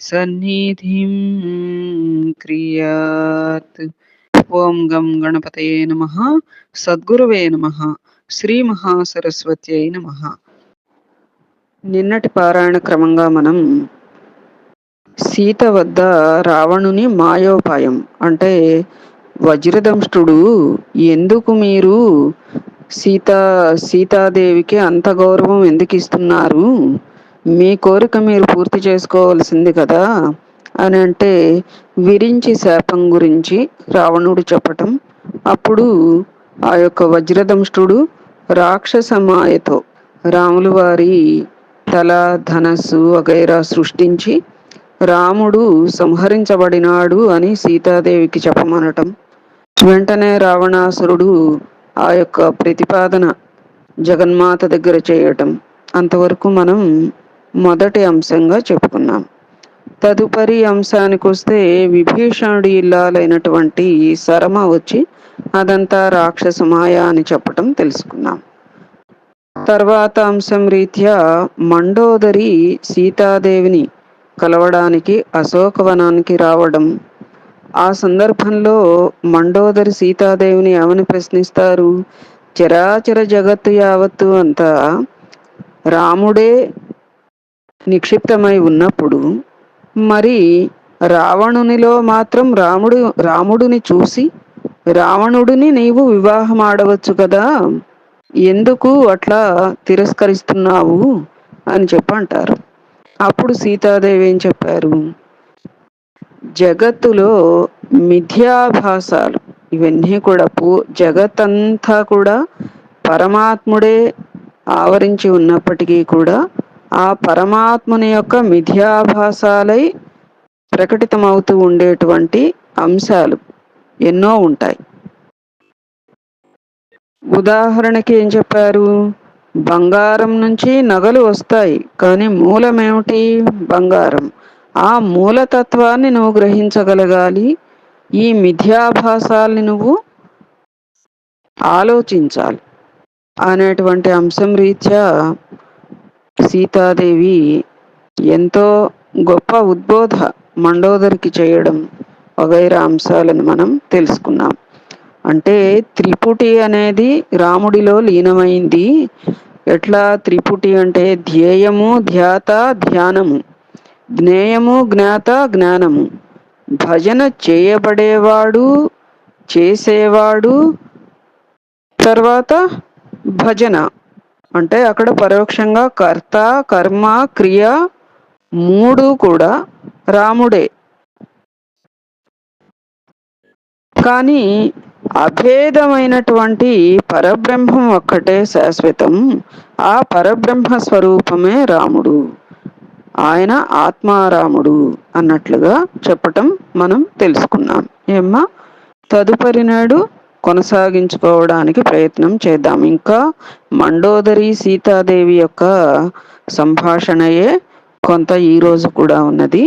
సన్నిధిం క్రియాత్ ఓం గం గణపతయే నమ సద్గురువే నమ శ్రీ మహాసరస్వత్యై నమ నిన్నటి పారాయణ క్రమంగా మనం సీత వద్ద రావణుని మాయోపాయం అంటే వజ్రదంష్టుడు ఎందుకు మీరు సీతా సీతాదేవికి అంత గౌరవం ఎందుకు ఇస్తున్నారు? మీ కోరిక మీరు పూర్తి చేసుకోవాల్సింది కదా? అని అంటే విరించి శాపం గురించి రావణుడు చెప్పటం. అప్పుడు ఆ యొక్క వజ్రదంష్టుడు రాక్షస మాయతో రాములు వారి తల ధనస్సు వగైరా సృష్టించి రాముడు సంహరించబడినాడు అని సీతాదేవికి చెప్పమనటం. వెంటనే రావణాసురుడు ఆ యొక్క ప్రతిపాదన జగన్మాత దగ్గర చేయటం. అంతవరకు మనం మొదటి అంశంగా చెప్పుకున్నాం. తదుపరి అంశానికి వస్తే విభీషణుడి ఇల్లాలైనటువంటి శరమ వచ్చి అదంతా రాక్షస మాయ అని చెప్పటం తెలుసుకున్నాం. తర్వాత అంశం రీత్యా మండోదరి సీతాదేవిని కలవడానికి అశోకవనానికి రావడం. ఆ సందర్భంలో మండోదరి సీతాదేవిని ఏమని ప్రశ్నిస్తారు? చరాచర జగత్తు యావత్తు అంతా రాముడే నిక్షిప్తమై ఉన్నప్పుడు మరి రావణునిలో మాత్రం రాముడు రాముడిని చూసి రావణుడిని నీవు వివాహం ఆడవచ్చు కదా ఎందుకు అట్లా తిరస్కరిస్తున్నావు? అని చెప్పంటారు. అప్పుడు సీతాదేవి ఏం చెప్పారు? జగత్తులో మిథ్యాభాసాలు ఇవన్నీ కూడా పూ జగత్తంతా కూడా పరమాత్ముడే ఆవరించి ఉన్నప్పటికీ కూడా ఆ పరమాత్ముని యొక్క మిథ్యాభాసాలై ప్రకటితమవుతూ ఉండేటువంటి అంశాలు ఎన్నో ఉంటాయి. ఉదాహరణకి ఏం చెప్పారు? బంగారం నుంచి నగలు వస్తాయి కానీ మూలమేమిటి? బంగారం. ఆ మూలతత్వాన్ని నువ్వు గ్రహించగలగాలి. ఈ మిథ్యాభాసాల్ని నువ్వు ఆలోచించాలి అనేటువంటి అంశం రీత్యా సీతాదేవి ఎంతో గొప్ప ఉద్బోధ మండోదరికి చేయడం వగైరా అంశాలను మనం తెలుసుకున్నాం. అంటే త్రిపుటి అనేది రాముడిలో లీనమైంది. ఎట్లా? త్రిపుటి అంటే ధ్యేయము ధ్యాత ధ్యానము. జ్ఞేయము జ్ఞాత జ్ఞానము. భజన చేయబడేవాడు చేసేవాడు తర్వాత భజన. అంటే అక్కడ పరోక్షంగా కర్త కర్మ క్రియ మూడు కూడా రాముడే. కానీ అభేదమైనటువంటి పరబ్రహ్మం ఒక్కటే శాశ్వతం. ఆ పరబ్రహ్మ స్వరూపమే రాముడు. ఆయన ఆత్మారాముడు అన్నట్లుగా చెప్పటం మనం తెలుసుకున్నాం. ఏమ్మా? తదుపరి నాడు కొనసాగించుకోవడానికి ప్రయత్నం చేద్దాం. ఇంకా మండోదరి సీతాదేవి యొక్క సంభాషణయే కొంత ఈరోజు కూడా ఉన్నది.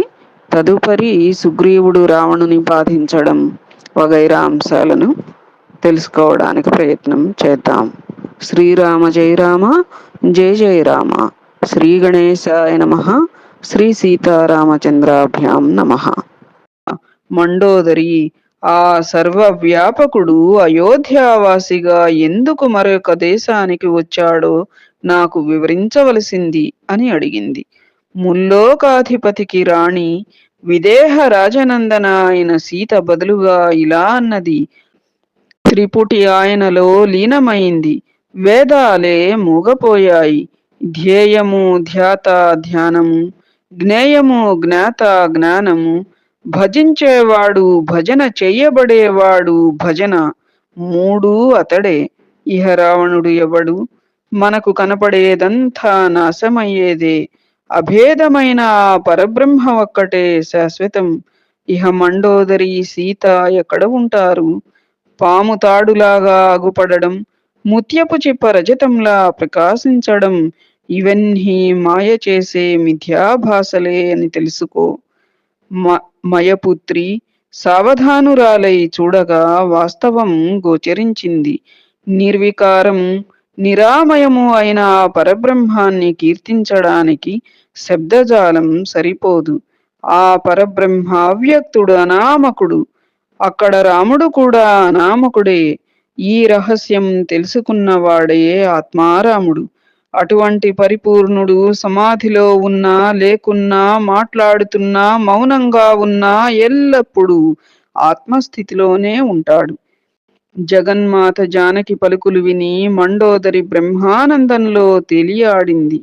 తదుపరి సుగ్రీవుడు రావణుని బాధించడం వగైరా అంశాలను తెలుసుకోవడానికి ప్రయత్నం చేద్దాం. శ్రీరామ జయ రామ జయ జయ రామ. శ్రీ గణేశాయ నమ శ్రీ సీతారామచంద్రాభ్యాం నమ. మండోదరి ఆ సర్వవ్యాపకుడు అయోధ్యావాసిగా ఎందుకు మరొక దేశానికి వచ్చాడో నాకు వివరించవలసింది అని అడిగింది. ముల్లోకాధిపతికి రాణి విదేహ రాజనందన అయిన సీత బదులుగా ఇలా అన్నది. త్రిపుటి ఆయనలో లీనమైంది. వేదాలే మూగపోయాయి. ధ్యేయము ధ్యాత ధ్యానము జ్ఞేయము జ్ఞాత జ్ఞానము భజించేవాడు భజన చెయ్యబడేవాడు భజన మూడు అతడే. ఇహ రావణుడు ఎవడు? మనకు కనపడేదంతా నాశమయ్యేదే. అభేదమైన ఆ పరబ్రహ్మ ఒక్కటే శాశ్వతం. ఇహ మండోదరి సీత ఎక్కడ ఉంటారు? పాము తాడులాగా అగుపడడం ముత్యపు చిప్ప రజతంలా ప్రకాశించడం ఇవన్నీ మాయ చేసే మిథ్యాభాసలే అని తెలుసుకో. మయపుత్రి సావధానురాలై చూడగా వాస్తవం గోచరించింది. నిర్వికారం నిరామయము అయిన ఆ పరబ్రహ్మాన్ని కీర్తించడానికి శబ్దజాలం సరిపోదు. ఆ పరబ్రహ్మ అవ్యక్తుడు అనామకుడు. అక్కడ రాముడు కూడా అనామకుడే. ఈ రహస్యం తెలుసుకున్నవాడే ఆత్మారాముడు. అటువంటి పరిపూర్ణుడు సమాధిలో ఉన్నా లేకున్నా మాట్లాడుతున్నా మౌనంగా ఉన్నా ఎల్లప్పుడూ ఆత్మస్థితిలోనే ఉంటాడు. జగన్మాత జానకి పలుకులు విని మండోదరి బ్రహ్మానందంలో తేలియాడింది.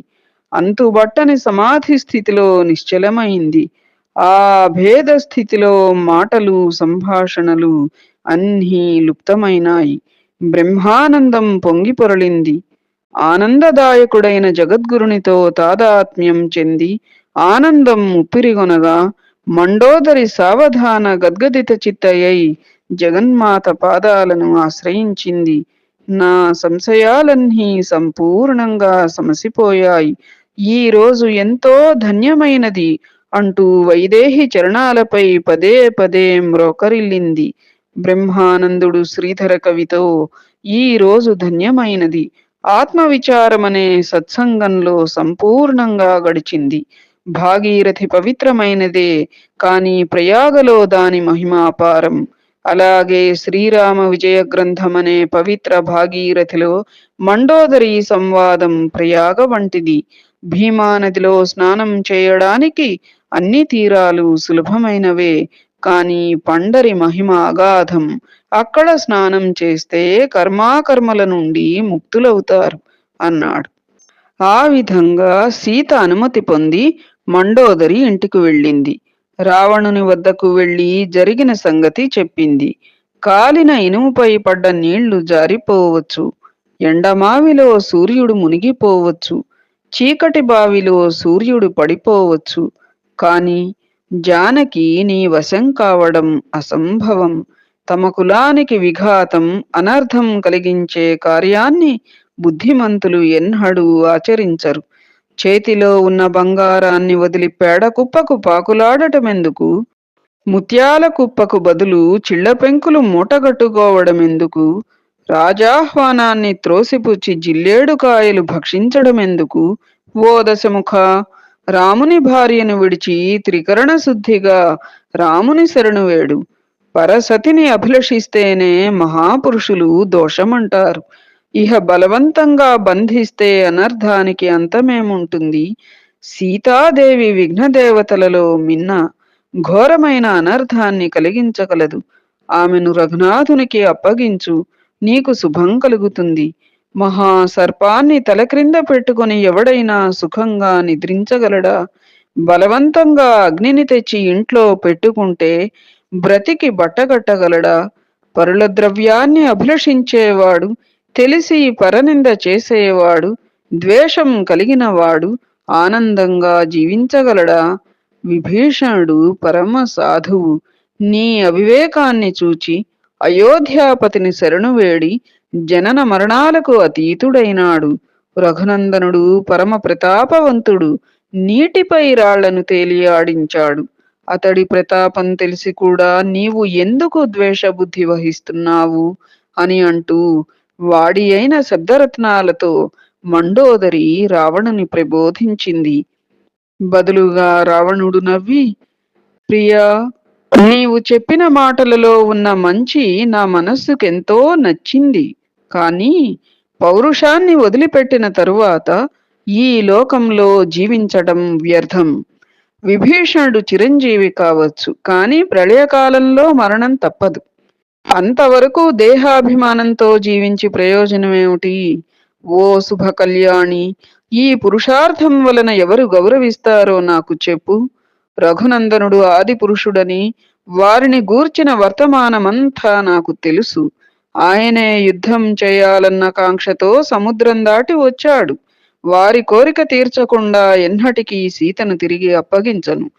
అంతుబట్టని సమాధి స్థితిలో నిశ్చలమైంది. ఆ భేద స్థితిలో మాటలు సంభాషణలు అన్నీ లుప్తమైనాయి. బ్రహ్మానందం పొంగి పొరలింది. ఆనందదాయకుడైన జగద్గురునితో తాదాత్మ్యం చెంది ఆనందం ఉప్పిరిగొనగా మండోదరి సావధాన గద్గదిత చిత్తయ్యై జగన్మాత పాదాలను ఆశ్రయించింది. నా సంశయాలన్నీ సంపూర్ణంగా సమసిపోయాయి. ఈ రోజు ఎంతో ధన్యమైనది అంటూ వైదేహి చరణాలపై పదే పదే మ్రోకరిల్లింది. బ్రహ్మానందుడు శ్రీధర కవితో ఈ రోజు ధన్యమైనది. ఆత్మవిచారమనే సత్సంగంలో సంపూర్ణంగా గడిచింది. భాగీరథి పవిత్రమైనదే కాని ప్రయాగలో దాని మహిమాపారం అలాగే శ్రీరామ విజయ గ్రంథమనే పవిత్ర భాగీరథిలో మండోదరి సంవాదం ప్రయాగ వంటిది. భీమానదిలో స్నానం చేయడానికి అన్ని తీరాలు సులభమైనవే కాని పండరి మహిమ అగాధం అక్కడ స్నానం చేస్తే కర్మాకర్మల నుండి ముక్తులవుతారు అన్నాడు. ఆ విధంగా సీత అనుమతి పొంది మండోదరి ఇంటికి వెళ్ళింది. రావణుని వద్దకు వెళ్ళి జరిగిన సంగతి చెప్పింది. కాలిన ఇనుముపై పడ్డ నీళ్ళు జారిపోవచ్చు. ఎండమావిలో సూర్యుడు మునిగిపోవచ్చు. చీకటి బావిలో సూర్యుడు పడిపోవచ్చు. కాని జానకి నీ వశం కావడం అసంభవం. తమ కులానికి విఘాతం అనర్థం కలిగించే కార్యాన్ని బుద్ధిమంతులు ఎన్నడూ ఆచరించరు. చేతిలో ఉన్న బంగారాన్ని వదిలి పేడ కుప్పకు పాకులాడటమెందుకు? ముత్యాల కుప్పకు బదులు చిళ్ళ పెంకులు మూటగట్టుకోవడమెందుకు? రాజాహ్వానాన్ని త్రోసిపుచ్చి జిల్లేడు కాయలు భక్షించడమెందుకు? ఓ దశముఖ రాముని భార్యను విడిచి త్రికరణ శుద్ధిగా రాముని శరణు వేడు. పరసతిని అభిలషిస్తేనే మహాపురుషులు దోషమంటారు. ఇహ బలవంతంగా బంధిస్తే అనర్థానికి అంతమేముంటుంది? సీతాదేవి విఘ్నదేవతలలో మిన్న ఘోరమైన అనర్థాన్ని కలిగించగలదు. ఆమెను రఘునాథునికి అప్పగించు నీకు శుభం కలుగుతుంది. మహా సర్పాన్ని తల క్రింద పెట్టుకుని ఎవడైనా సుఖంగా నిద్రించగలడా? బలవంతంగా అగ్నిని తెచ్చి ఇంట్లో పెట్టుకుంటే బ్రతికి బట్టగట్టగలడా? పరుల ద్రవ్యాన్ని అభిలషించేవాడు తెలిసి పరనింద చేసేవాడు ద్వేషం కలిగినవాడు ఆనందంగా జీవించగలడా? విభీషణుడు పరమ సాధువు నీ అవివేకాన్ని చూచి అయోధ్యాపతిని శరణు వేడి జనన మరణాలకు అతీతుడైనాడు. రఘునందనుడు పరమ ప్రతాపవంతుడు నీటిపై రాళ్ళను తేలియాడించాడు అతడి ప్రతాపం తెలిసి కూడా నీవు ఎందుకు ద్వేషబుద్ధి వహిస్తున్నావు? అని అంటూ వాడి అయిన శబ్దరత్నాలతో మండోదరి రావణుని ప్రబోధించింది. బదులుగా రావణుడు నవ్వి ప్రియా నీవు చెప్పిన మాటలలో ఉన్న మంచి నా మనస్సుకెంతో నచ్చింది. కానీ పౌరుషాన్ని వదిలిపెట్టిన తరువాత ఈ లోకంలో జీవించడం వ్యర్థం. విభీషణుడు చిరంజీవి కావచ్చు కానీ ప్రళయకాలంలో మరణం తప్పదు. అంతవరకు దేహాభిమానంతో జీవించి ప్రయోజనమేమిటి ఓ శుభ కళ్యాణి ఈ పురుషార్థం వలన ఎవరు గౌరవిస్తారో నాకు చెప్పు. రఘునందనుడు ఆది పురుషుడని వారిని గూర్చిన వర్తమానమంతా నాకు తెలుసు. ఆయనే యుద్ధం చేయాలన్న కాంక్షతో సముద్రం దాటి వచ్చాడు. వారి కోరిక తీర్చకుండా ఎన్నటికీ సీతను తిరిగి అప్పగించను.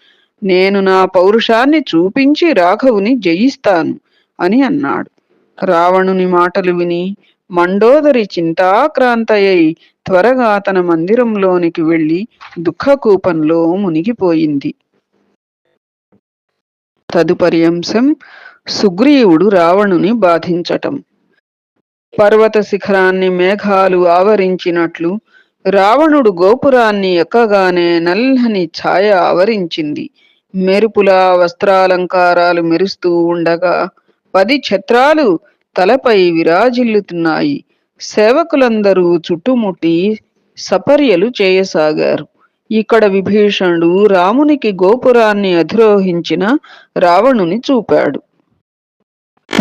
నేను నా పౌరుషాన్ని చూపించి రాఘవుని జయిస్తాను అని అన్నాడు. రావణుని మాటలు విని మండోదరి చింతాక్రాంతయ్యై త్వరగా తన మందిరంలోనికి వెళ్ళి దుఃఖకూపంలో మునిగిపోయింది. తదుపరి అంశం సుగ్రీవుడు రావణుని బాధించటం. పర్వత శిఖరాన్ని మేఘాలు ఆవరించినట్లు రావణుడు గోపురాన్ని ఎక్కగానే నల్లని ఛాయ ఆవరించింది. మెరుపుల వస్త్రాలంకారాలు మెరుస్తూ ఉండగా పది ఛత్రాలు తలపై విరాజిల్లుతున్నాయి. సేవకులందరూ చుట్టుముట్టి సపర్యలు చేయసాగారు. ఇక్కడ విభీషణుడు రామునికి గోపురాన్ని అధిరోహించిన రావణుని చూపాడు.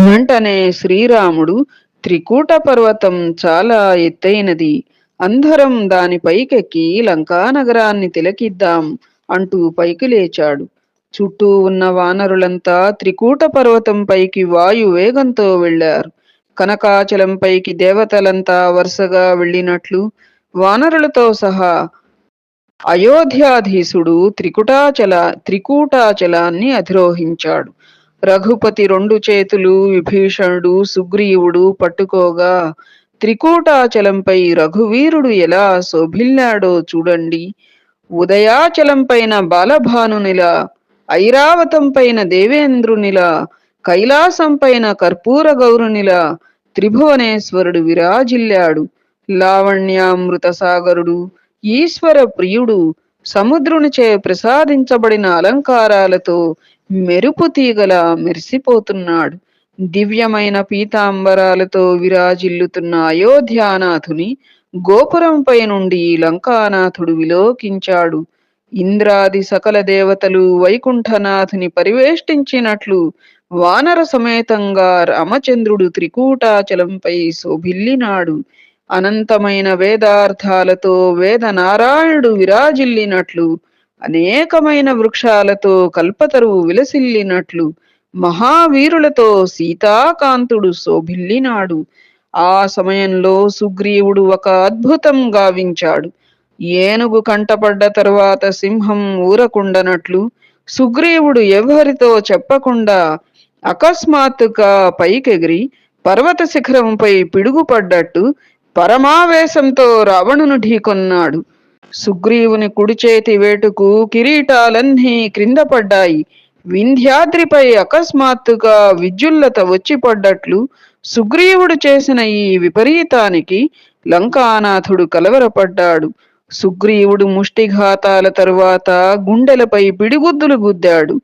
వెంటనే శ్రీరాముడు త్రికూట పర్వతం చాలా ఎత్తైనది. అందరం దాని పైకెక్కి లంకా నగరాన్ని తిలకిద్దాం అంటూ పైకి లేచాడు. చుట్టూ ఉన్న వానరులంతా త్రికూట పర్వతం పైకి వాయు వేగంతో వెళ్ళారు కనకాచలం పైకి దేవతలంతా వరుసగా వెళ్ళినట్లు వానరులతో సహా అయోధ్యాధీశుడు త్రికుటాచల త్రికూటాచలాన్ని అధిరోహించాడు. రఘుపతి రెండు చేతులు విభీషణుడు సుగ్రీవుడు పట్టుకోగా త్రికూటాచలంపై రఘువీరుడు ఎలా శోభిల్లాడో చూడండి. ఉదయాచలం పైన బాలభానునిలా ఐరావతం పైన దేవేంద్రునిలా కైలాసం పైన కర్పూర గౌరునిలా త్రిభువనేశ్వరుడు విరాజిల్లాడు. లావణ్యామృత సాగరుడు ఈశ్వర ప్రియుడు సముద్రునిచే ప్రసాదించబడిన అలంకారాలతో మెరుపు తీగల మెరిసిపోతున్నాడు. దివ్యమైన పీతాంబరాలతో విరాజిల్లుతున్న అయోధ్యానాథుని గోపురంపై నుండి లంకానాథుడు విలోకించాడు. ఇంద్రాది సకల దేవతలు వైకుంఠనాథుని పరివేష్టించినట్లు వానర సమేతంగా రామచంద్రుడు త్రికూటాచలంపై శోభిల్లినాడు. అనంతమైన వేదార్థాలతో వేద నారాయణుడు విరాజిల్లినట్లు అనేకమైన వృక్షాలతో కల్పతరువు విలసిల్లినట్లు మహావీరులతో సీతాకాంతుడు శోభిల్లినాడు. ఆ సమయంలో సుగ్రీవుడు ఒక అద్భుతం గావించాడు. ఏనుగు కంటపడ్డ తరువాత సింహం ఊరకుండనట్లు సుగ్రీవుడు ఎవరితో చెప్పకుండా అకస్మాత్తుగా పైకెగిరి పర్వత శిఖరంపై పిడుగుపడ్డట్టు పరమావేశంతో రావణును ఢీకొన్నాడు. సుగ్రీవుని కుడిచేతి వేటుకు కిరీటాలన్నీ క్రింద పడ్డాయి. వింధ్యాద్రిపై అకస్మాత్తుగా విద్యుల్లత వచ్చిపడ్డట్లు సుగ్రీవుడు చేసిన ఈ విపరీతానికి లంకానాథుడు కలవరపడ్డాడు. సుగ్రీవుడు ముష్టిఘాతాల తరువాత గుండెలపై పిడిగుద్దులు గుద్దాడు.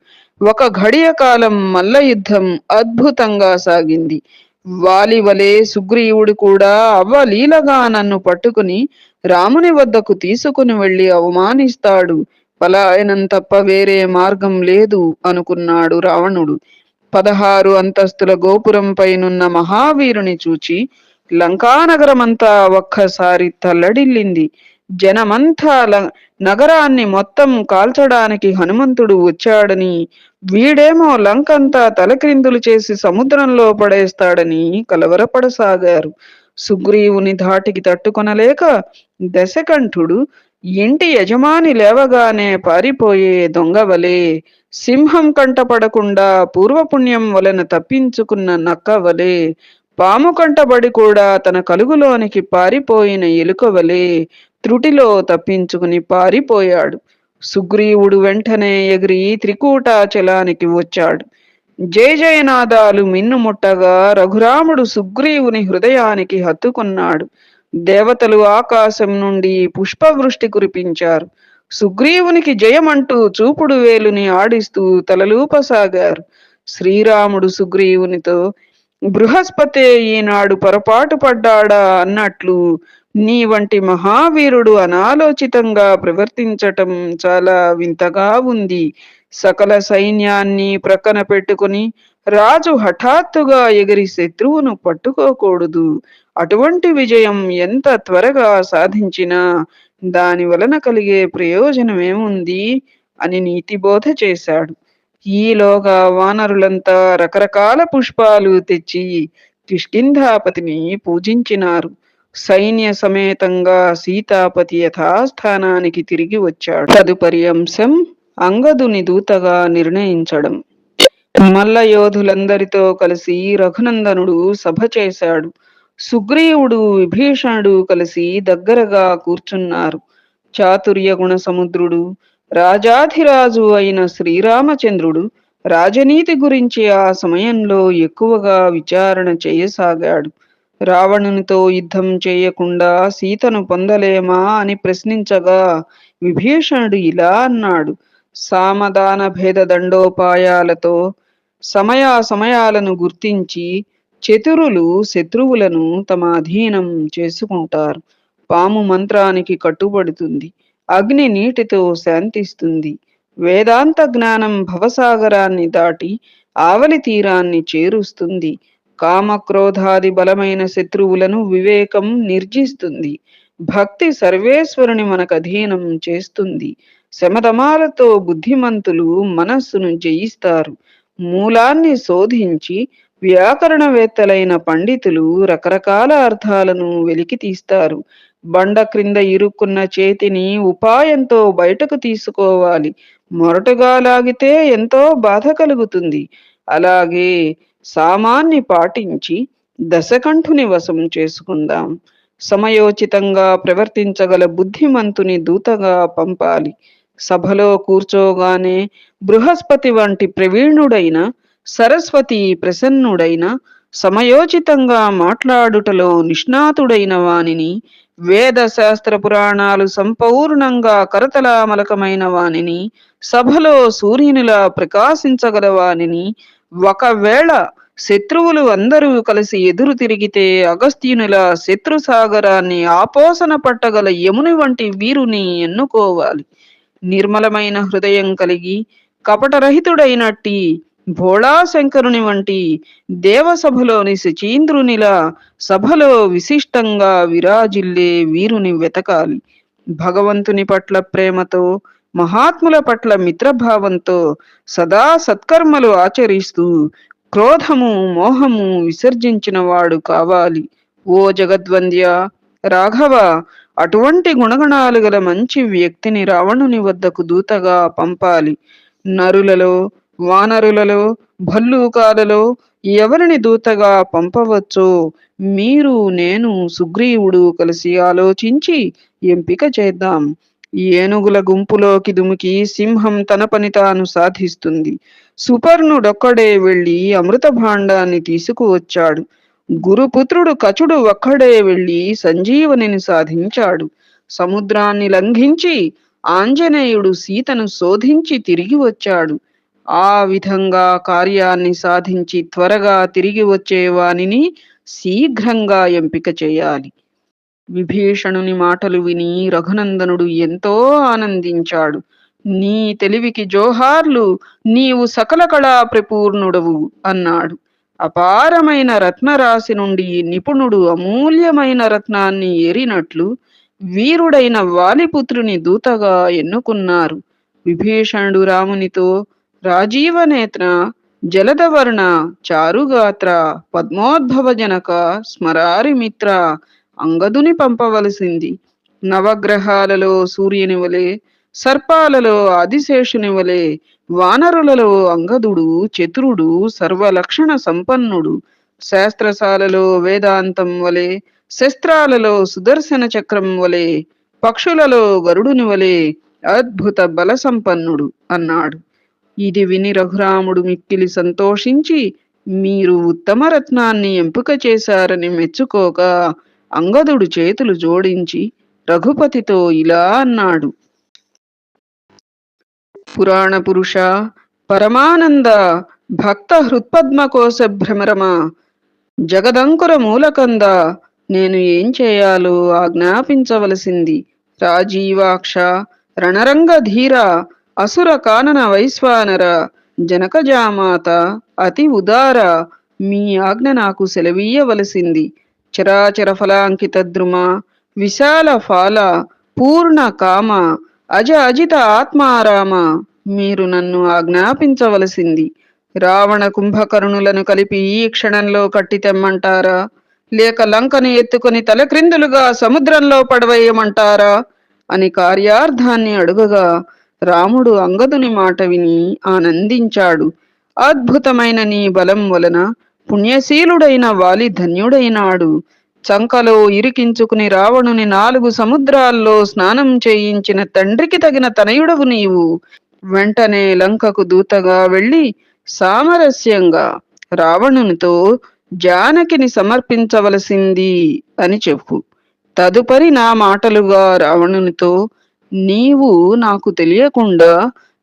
ఒక ఘడియ కాలం మల్ల యుద్ధం అద్భుతంగా సాగింది. వాలి వలె సుగ్రీవుడు కూడా అవ్వలీలగా నన్ను పట్టుకుని రాముని వద్దకు తీసుకుని వెళ్ళి అవమానిస్తాడు. పలాయనం తప్ప వేరే మార్గం లేదు అనుకున్నాడు రావణుడు. పదహారు అంతస్తుల గోపురం పైనున్న మహావీరుని చూచి లంకానగరమంతా ఒక్కసారి తల్లడిల్లింది. జనమంతా నగరాన్ని మొత్తం కాల్చడానికి హనుమంతుడు వచ్చాడని వీడేమో లంకంతా తలక్రిందులు చేసి సముద్రంలో పడేస్తాడని కలవరపడసాగారు. సుగ్రీవుని ధాటికి తట్టుకొనలేక దశకంఠుడు ఇంటి యజమాని లేవగానే పారిపోయే దొంగవలే సింహం కంటపడకుండా పూర్వపుణ్యం వలన తప్పించుకున్న నక్కవలే పాము కంటబడి కూడా తన కలుగులోనికి పారిపోయిన ఎలుకవలే త్రుటిలో తప్పించుకుని పారిపోయాడు. సుగ్రీవుడు వెంటనే ఎగిరి త్రికూటాచలానికి వచ్చాడు. జయ జయనాదాలు మిన్నుముట్టగా రఘురాముడు సుగ్రీవుని హృదయానికి హత్తుకున్నాడు. దేవతలు ఆకాశం నుండి పుష్పవృష్టి కురిపించారు. సుగ్రీవునికి జయమంటూ చూపుడు వేలుని ఆడిస్తూ తలలూపసాగారు. శ్రీరాముడు సుగ్రీవునితో బృహస్పతే ఈనాడు పొరపాటు పడ్డాడా అన్నట్లు నీ వంటి మహావీరుడు అనాలోచితంగా ప్రవర్తించటం చాలా వింతగా ఉంది. సకల సైన్యాన్ని ప్రక్కన పెట్టుకుని రాజు హఠాత్తుగా ఎగిరి శత్రువును పట్టుకోకూడదు. అటువంటి విజయం ఎంత త్వరగా సాధించినా దాని వలన కలిగే ప్రయోజనమేముంది అని నీతిబోధ చేశాడు. ఈలోగా వానరులంతా రకరకాల పుష్పాలు తెచ్చి కిష్కింధాపతిని పూజించినారు. సైన్య సమేతంగా సీతాపతి యథాస్థానానికి తిరిగి వచ్చాడు. తదుపరి అంశం అంగదుని దూతగా నిర్ణయించడం. మల్ల యోధులందరితో కలిసి రఘునందనుడు సభ చేశాడు. సుగ్రీవుడు విభీషణుడు కలిసి దగ్గరగా కూర్చున్నారు. చాతుర్య గుణ సముద్రుడు రాజాధిరాజు అయిన శ్రీరామచంద్రుడు రాజనీతి గురించి ఆ సమయంలో ఎక్కువగా విచారణ చేయసాగాడు. రావణునితో యుద్ధం చేయకుండా సీతను పొందలేమా అని ప్రశ్నించగా విభీషణుడు ఇలా అన్నాడు. సామదాన భేద దండోపాయాలతో సమయా సమయాలను గుర్తించి చతురులు శత్రువులను తమ అధీనం చేసుకుంటారు. పాము మంత్రానికి కట్టుబడుతుంది. అగ్ని నీటితో శాంతిస్తుంది. వేదాంత జ్ఞానం భవసాగరాన్ని దాటి ఆవలి తీరాన్ని చేరుస్తుంది. కామక్రోధాది బలమైన శత్రువులను వివేకం నిర్జిస్తుంది. భక్తి సర్వేశ్వరుని మనకు అధీనం చేస్తుంది. శమదమాలతో బుద్ధిమంతులు మనస్సును జయిస్తారు. మూలాన్ని శోధించి వ్యాకరణవేత్తలైన పండితులు రకరకాల అర్థాలను వెలికి తీస్తారు. బండ క్రింద ఇరుక్కున్న చేతిని ఉపాయంతో బయటకు తీసుకోవాలి. మొరటుగా లాగితే ఎంతో బాధ కలుగుతుంది. అలాగే సామాన్ని పాటించి దశకంఠుని వశం చేసుకుందాం. సమయోచితంగా ప్రవర్తించగల బుద్ధిమంతుని దూతగా పంపాలి. సభలో కూర్చోగానే బృహస్పతి వంటి ప్రవీణుడైన సరస్వతి ప్రసన్నుడైన సమయోచితంగా మాట్లాడుటలో నిష్ణాతుడైన వానిని వేద శాస్త్ర పురాణాలు సంపూర్ణంగా కరతలామలకమైన వానిని సభలో సూర్యునిలా ప్రకాశించగల వానిని ఒకవేళ శత్రువులు అందరూ కలిసి ఎదురు తిరిగితే అగస్త్యునిలా శత్రు సాగరాన్ని ఆపోసన పట్టగల యముని వంటి వీరుని ఎన్నుకోవాలి. నిర్మలమైన హృదయం కలిగి కపటరహితుడైనట్టి భోళాశంకరుని వంటి దేవసభలోని శచీంద్రునిలా సభలో విశిష్టంగా విరాజిల్లే వీరుని వెతకాలి. భగవంతుని పట్ల ప్రేమతో మహాత్ముల పట్ల మిత్రభావంతో సదా సత్కర్మలు ఆచరిస్తూ క్రోధము మోహము విసర్జించిన వాడు కావాలి. ఓ జగద్వంద్య రాఘవ అటువంటి గుణగణాలు గల మంచి వ్యక్తిని రావణుని వద్దకు దూతగా పంపాలి. నరులలో వానరులలో భల్లూకాలలో ఎవరిని దూతగా పంపవచ్చో? మీరు నేను సుగ్రీవుడు కలిసి ఆలోచించి ఎంపిక చేద్దాం. ఏనుగుల గుంపులోకి దుమికి సింహం తన పని తాను సాధిస్తుంది. సుపర్ణుడొక్కడే వెళ్ళి అమృత భాండాన్ని తీసుకువచ్చాడు. గురుపుత్రుడు కచుడు ఒక్కడే వెళ్ళి సంజీవనిని సాధించాడు. సముద్రాన్ని లంఘించి ఆంజనేయుడు సీతను శోధించి తిరిగి వచ్చాడు. ఆ విధంగా కార్యాన్ని సాధించి త్వరగా తిరిగి వచ్చే వానిని శీఘ్రంగా ఎంపిక చేయాలి. విభీషణుని మాటలు విని రఘునందనుడు ఎంతో ఆనందించాడు. నీ తెలివికి జోహార్లు నీవు సకల కళా ప్రపూర్ణుడవు అన్నాడు. అపారమైన రత్నరాశి నుండి నిపుణుడు అమూల్యమైన రత్నాన్ని ఏరినట్లు వీరుడైన వాలిపుత్రుని దూతగా ఎన్నుకున్నారు. విభీషణుడు రామునితో రాజీవనేత్ర జలదవర్ణ చారుగాత్ర పద్మోద్భవజనక స్మరారిమిత్ర అంగదుని పంపవలసింది. నవగ్రహాలలో సూర్యుని వలె సర్పాలలో ఆదిశేషుని వలె వానరులలో అంగదుడు చతురుడు సర్వలక్షణ సంపన్నుడు. శాస్త్రశాలలో వేదాంతం వలె శస్త్రాలలో సుదర్శన చక్రం వలె పక్షులలో గరుడుని వలె అద్భుత బల సంపన్నుడు అన్నాడు. ఇది విని రఘురాముడు మిక్కిలి సంతోషించి మీరు ఉత్తమ రత్నాన్ని ఎంపిక చేశారని మెచ్చుకోగా అంగదుడు చేతులు జోడించి రఘుపతితో ఇలా అన్నాడు. పురాణ పురుష పరమానంద భక్త హృత్పద్మకోశ భ్రమరమ జగదంకుర మూలకంద నేను ఏం చేయాలో ఆజ్ఞాపించవలసింది. రాజీవాక్ష రణరంగ ధీర అసుర కానన వైశ్వానర జనకజామాత అతి ఉదార మీ ఆజ్ఞ నాకు సెలవీయవలసింది. చరాచర ఫలాంకిత ద్రుమ విశాల ఫాల పూర్ణ కామ అజ అజిత ఆత్మారామ మీరు నన్ను ఆజ్ఞాపించవలసింది. రావణ కుంభకర్ణులను కలిపి ఈ క్షణంలో కట్టి తెమ్మంటారా? లేక లంకను ఎత్తుకొని తలక్రిందులుగా సముద్రంలో పడవేయమంటారా? అని కార్యార్థాన్ని అడుగగా రాముడు అంగదుని మాట విని ఆనందించాడు. అద్భుతమైన నీ బలం వలన పుణ్యశీలుడైన వాలి ధన్యుడైనాడు. చంకలో ఇరికించుకుని రావణుని నాలుగు సముద్రాల్లో స్నానం చేయించిన తండ్రికి తగిన తనయుడవు నీవు. వెంటనే లంకకు దూతగా వెళ్ళి సామరస్యంగా రావణునితో జానకిని సమర్పించవలసింది అని చెప్పు. తదుపరి నా మాటలుగా రావణునితో నీవు నాకు తెలియకుండా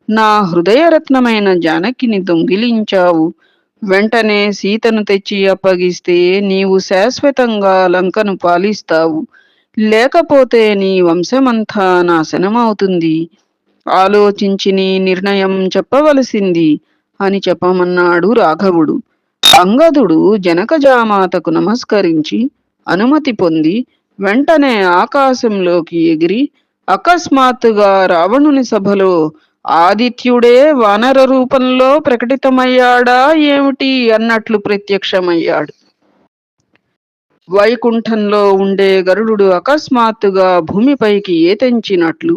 నా హృదయరత్నమైన జానకిని దొంగిలించావు. వెంటనే సీతను తెచ్చి అప్పగిస్తే నీవు శాశ్వతంగా లంకను పాలిస్తావు. లేకపోతే నీ వంశమంతా నాశనమవుతుంది. ఆలోచించి నీ నిర్ణయం చెప్పవలసింది అని చెప్పమన్నాడు రాఘవుడు. అంగదుడు జనకజామాతకు నమస్కరించి అనుమతి పొంది వెంటనే ఆకాశంలోకి ఎగిరి అకస్మాత్తుగా రావణుని సభలో ఆదిత్యుడే వానర రూపంలో ప్రకటితమయ్యాడా ఏమిటి అన్నట్లు ప్రత్యక్షమయ్యాడు. వైకుంఠంలో ఉండే గరుడు అకస్మాత్తుగా భూమిపైకి ఏతెంచినట్లు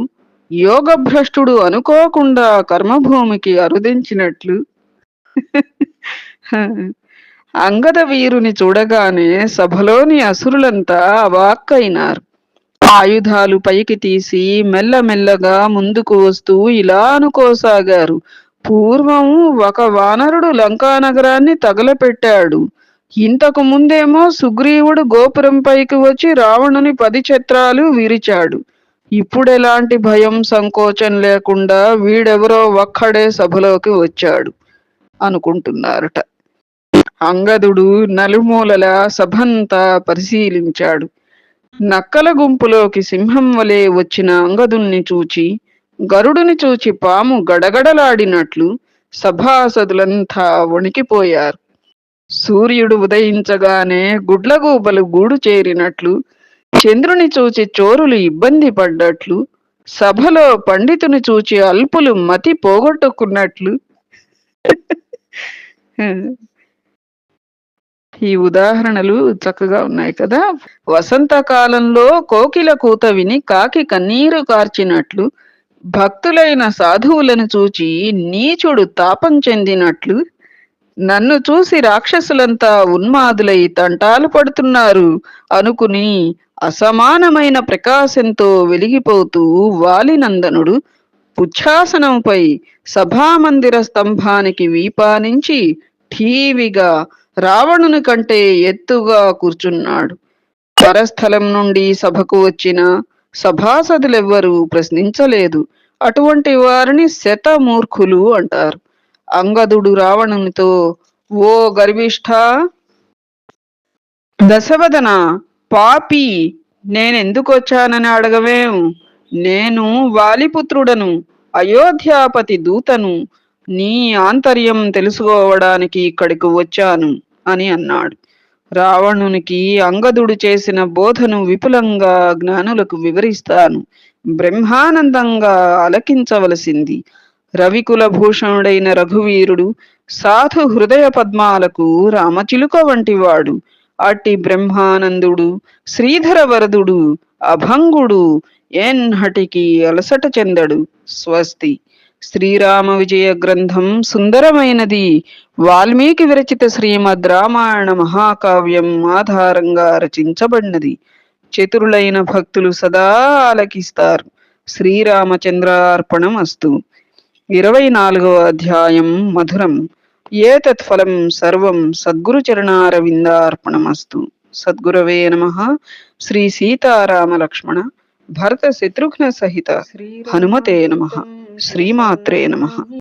యోగభ్రష్టుడు అనుకోకుండా కర్మభూమికి అరుదించినట్లు. అంగద వీరుని చూడగానే సభలోని అసురులంతా అవాక్కైనారు. ఆయుధాలు పైకి తీసి మెల్లమెల్లగా ముందుకు వస్తూ ఇలా అనుకోసాగారు. పూర్వం ఒక వానరుడు లంకా నగరాన్ని తగలపెట్టాడు. ఇంతకు ముందేమో సుగ్రీవుడు గోపురం పైకి వచ్చి రావణుని పది ఛత్రాలు విరిచాడు. ఇప్పుడెలాంటి భయం సంకోచం లేకుండా వీడెవరో ఒక్కడే సభలోకి వచ్చాడు అనుకుంటున్నారట. అంగదుడు నలుమూలల సభంతా పరిశీలించాడు. నక్కల గుంపులోకి సింహం వలె వచ్చిన అంగదుణ్ణి చూచి గరుడుని చూచి పాము గడగడలాడినట్లు సభాసదులంతా వణికిపోయారు. సూర్యుడు ఉదయించగానే గుడ్లగూబలు గూడు చేరినట్లు చంద్రుని చూచి చోరులు ఇబ్బంది పడ్డట్లు సభలో పండితుని చూచి అల్పులు మతి పోగొట్టుకున్నట్లు. ఈ ఉదాహరణలు చక్కగా ఉన్నాయి కదా. వసంతకాలంలో కోకిల కూత విని కాకి కన్నీరు కార్చినట్లు భక్తులైన సాధువులను చూచి నీచుడు తాపం చెందినట్లు నన్ను చూసి రాక్షసులంతా ఉన్మాదులై తంటాలు పడుతున్నారు అనుకుని అసమానమైన ప్రకాశంతో వెలిగిపోతూ వాలినందనుడు పుచ్ఛాసనంపై సభామందిర స్తంభానికి వీపానించి ఠీవిగా రావణుని కంటే ఎత్తుగా కూర్చున్నాడు. పరస్థలం నుండి సభకు వచ్చిన సభాసదులెవ్వరూ ప్రశ్నించలేదు. అటువంటి వారిని శతమూర్ఖులు అంటారు. అంగదుడు రావణునితో ఓ గర్విష్ఠ దశవదన పాపి నేనెందుకు వచ్చానని అడగవేం? నేను వాలిపుత్రుడను అయోధ్యాపతి దూతను నీ ఆంతర్యం తెలుసుకోవడానికి ఇక్కడికి వచ్చాను అని అన్నాడు. రావణునికి అంగదుడు చేసిన బోధను విపులంగా జ్ఞానులకు వివరిస్తాను. బ్రహ్మానందంగా అలకించవలసింది. రవికుల భూషణుడైన రఘువీరుడు సాధు హృదయ పద్మాలకు రామచిలుక వంటివాడు. అట్టి బ్రహ్మానందుడు శ్రీధర వరదుడు అభంగుడు ఎన్హటికి అలసట చెందడు. స్వస్తి. శ్రీరామ విజయ గ్రంథం సుందరమైనది. వాల్మీకి విరచిత శ్రీమద్ రామాయణ మహాకావ్యం ఆధారంగా రచించబడినది. చతురులైన భక్తులు సదా ఆలకిస్తారు. శ్రీరామచంద్రార్పణం అస్తు. ఇరవై నాలుగవ అధ్యాయం మధురం. ఏతత్ ఫలం సర్వం సద్గురు చరణారవిందార్పణమస్తు సద్గురవే నమ. శ్రీ సీతారామ లక్ష్మణ భరత శత్రుఘ్న సహిత. హనుమతే నమ. శ్రీమాత్రే నమ.